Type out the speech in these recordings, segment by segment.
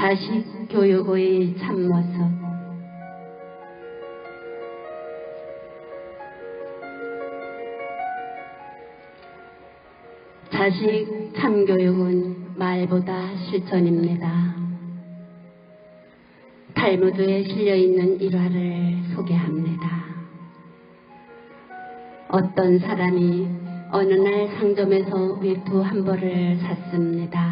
자식 교육의 참모습 자식 참교육은 말보다 실천입니다. 탈무드에 실려있는 일화를 소개합니다. 어떤 사람이 어느 날 상점에서 외투 한 벌을 샀습니다.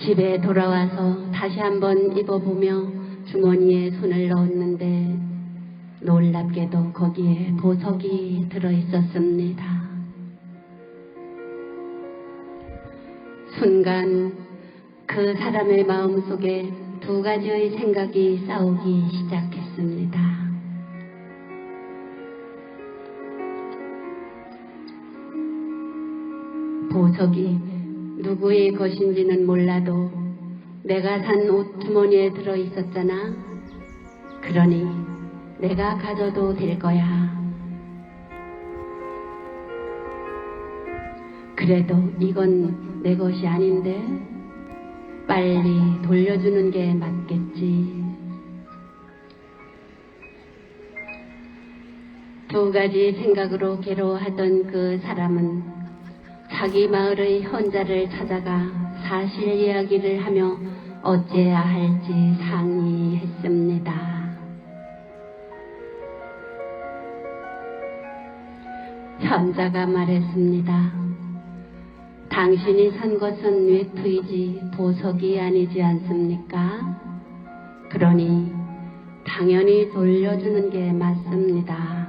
집에 돌아와서 다시 한번 입어보며 주머니에 손을 넣었는데 놀랍게도 거기에 보석이 들어있었습니다. 순간 그 사람의 마음속에 두 가지의 생각이 싸우기 시작했습니다. 보석이 누구의 것인지는 몰라도 내가 산 옷 주머니에 들어 있었잖아. 그러니 내가 가져도 될 거야. 그래도 이건 내 것이 아닌데 빨리 돌려주는 게 맞겠지. 두 가지 생각으로 괴로워하던 그 사람은 자기 마을의 혼자를 찾아가 사실 이야기를 하며 어찌해야 할지 상의했습니다. 현자가 말했습니다. 당신이 산 것은 외투이지 보석이 아니지 않습니까? 그러니 당연히 돌려주는 게 맞습니다.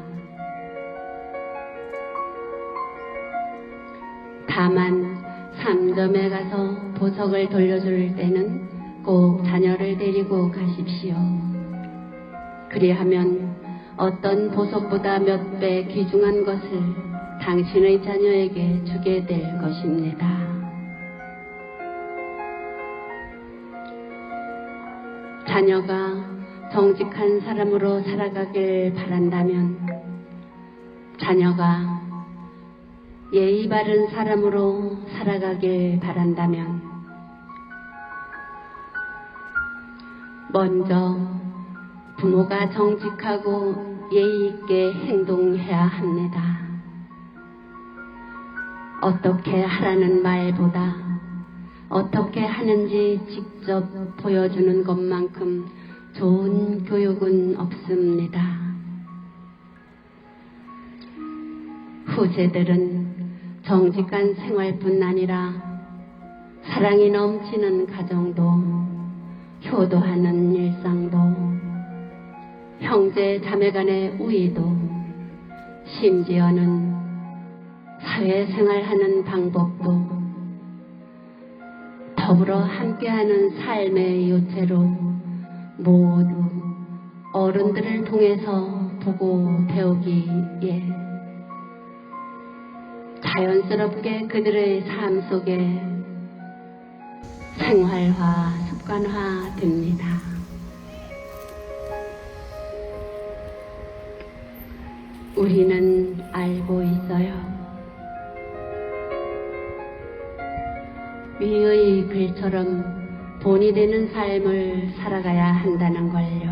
다만 상점에 가서 보석을 돌려줄 때는 꼭 자녀를 데리고 가십시오. 그리하면 어떤 보석보다 몇 배 귀중한 것을 당신의 자녀에게 주게 될 것입니다. 자녀가 정직한 사람으로 살아가길 바란다면 자녀가 예의 바른 사람으로 살아가길 바란다면 먼저 부모가 정직하고 예의 있게 행동해야 합니다. 어떻게 하라는 말보다 어떻게 하는지 직접 보여주는 것만큼 좋은 교육은 없습니다. 후세들은 정직한 생활뿐 아니라 사랑이 넘치는 가정도 효도하는 일상도 형제 자매 간의 우애도 심지어는 사회생활하는 방법도 더불어 함께하는 삶의 요체로 모두 어른들을 통해서 보고 배우기에 자연스럽게 그들의 삶 속에 생활화, 습관화 됩니다. 우리는 알고 있어요. 위의 글처럼 본이 되는 삶을 살아가야 한다는 걸요.